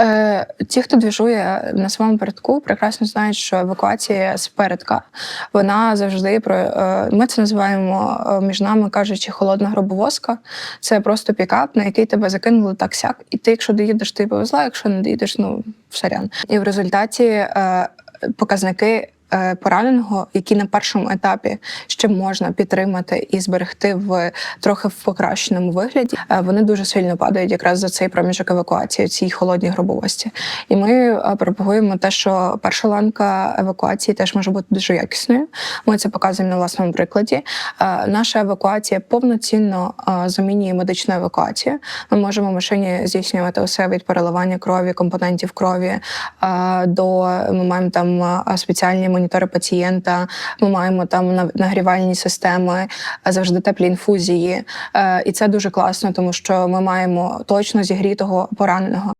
Е, ті, хто двіжує на своєму передку, прекрасно знають, що евакуація з передка вона завжди про е, ми це називаємо е, між нами кажучи, холодна гробовозка. Це просто пікап, на який тебе закинули так сяк. І ти, якщо доїдеш, ти повезла, якщо не доїдеш, ну сорян. І в результаті показники. Е, Пораненого, які на першому етапі ще можна підтримати і зберегти в трохи в покращеному вигляді, е, вони дуже сильно падають якраз за цей проміжок евакуації, цій холодній гробовості. І ми е, пропагуємо те, що перша ланка евакуації теж може бути дуже якісною. Ми це показуємо на власному прикладі. Наша евакуація повноцінно замінює медичну евакуацію. Ми можемо в машині здійснювати усе від переливання крові, компонентів крові до ми маємо там спеціальні монітори пацієнта. Ми маємо там нагрівальні системи, е, завжди теплі інфузії. Е, І це дуже класно, тому що ми маємо точно зігрітого пораненого.